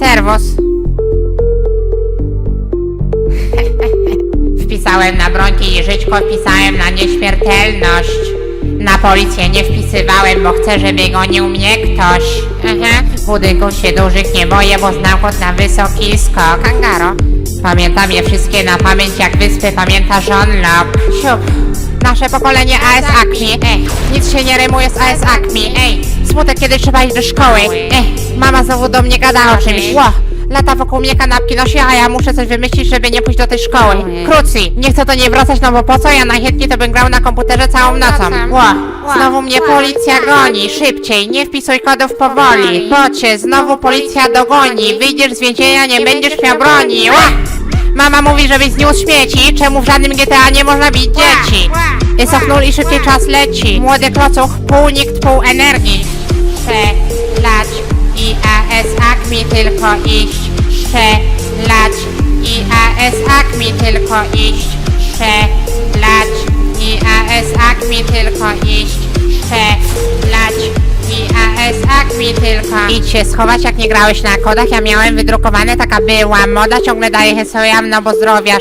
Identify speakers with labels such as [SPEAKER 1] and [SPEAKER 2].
[SPEAKER 1] powóz? Wpisałem na brońki i żyćko, wpisałem na nieśmiertelność. Na policję nie wpisywałem, bo chcę, żeby gonił mnie ktoś. Aha. Budynków się dużych nie boję, bo znam kod na wysoki skok. Kangaro. Pamiętam je wszystkie na pamięć, jak wyspy pamięta John Locke. Siup. Nasze pokolenie AS Acme. Ej, nic się nie rymuje z AS Acme. Ej, smutek, kiedy trzeba iść do szkoły. Ej, mama znowu do mnie gada o czymś. Ło, lata wokół mnie kanapki nosi, a ja muszę coś wymyślić, żeby nie pójść do tej szkoły. Króci, nie chcę do niej wracać, no bo po co? Ja najchętniej to bym grał na komputerze całą nocą. Ło, znowu mnie policja goni. Szybciej, nie wpisuj kodów powoli. Bocie, znowu policja dogoni. Wyjdziesz z więzienia, nie będziesz miał broni. Ło! Mama mówi, żebyś zniósł śmieci, czemu w żadnym GTA nie można bić dzieci? Jest oknul i szybciej czas leci. Młody klocuch, pół nikt, pół energii. Strzelać i AS Acme tylko iść. Strzelać i AS Acme tylko iść. Strzelać i AS Acme tylko iść. Strzelać i AS Acme tylko. Idź się schować, jak nie grałeś na kodach. Ja miałem wydrukowane, taka była moda. Ciągle daję hesoja, no bo zdrowia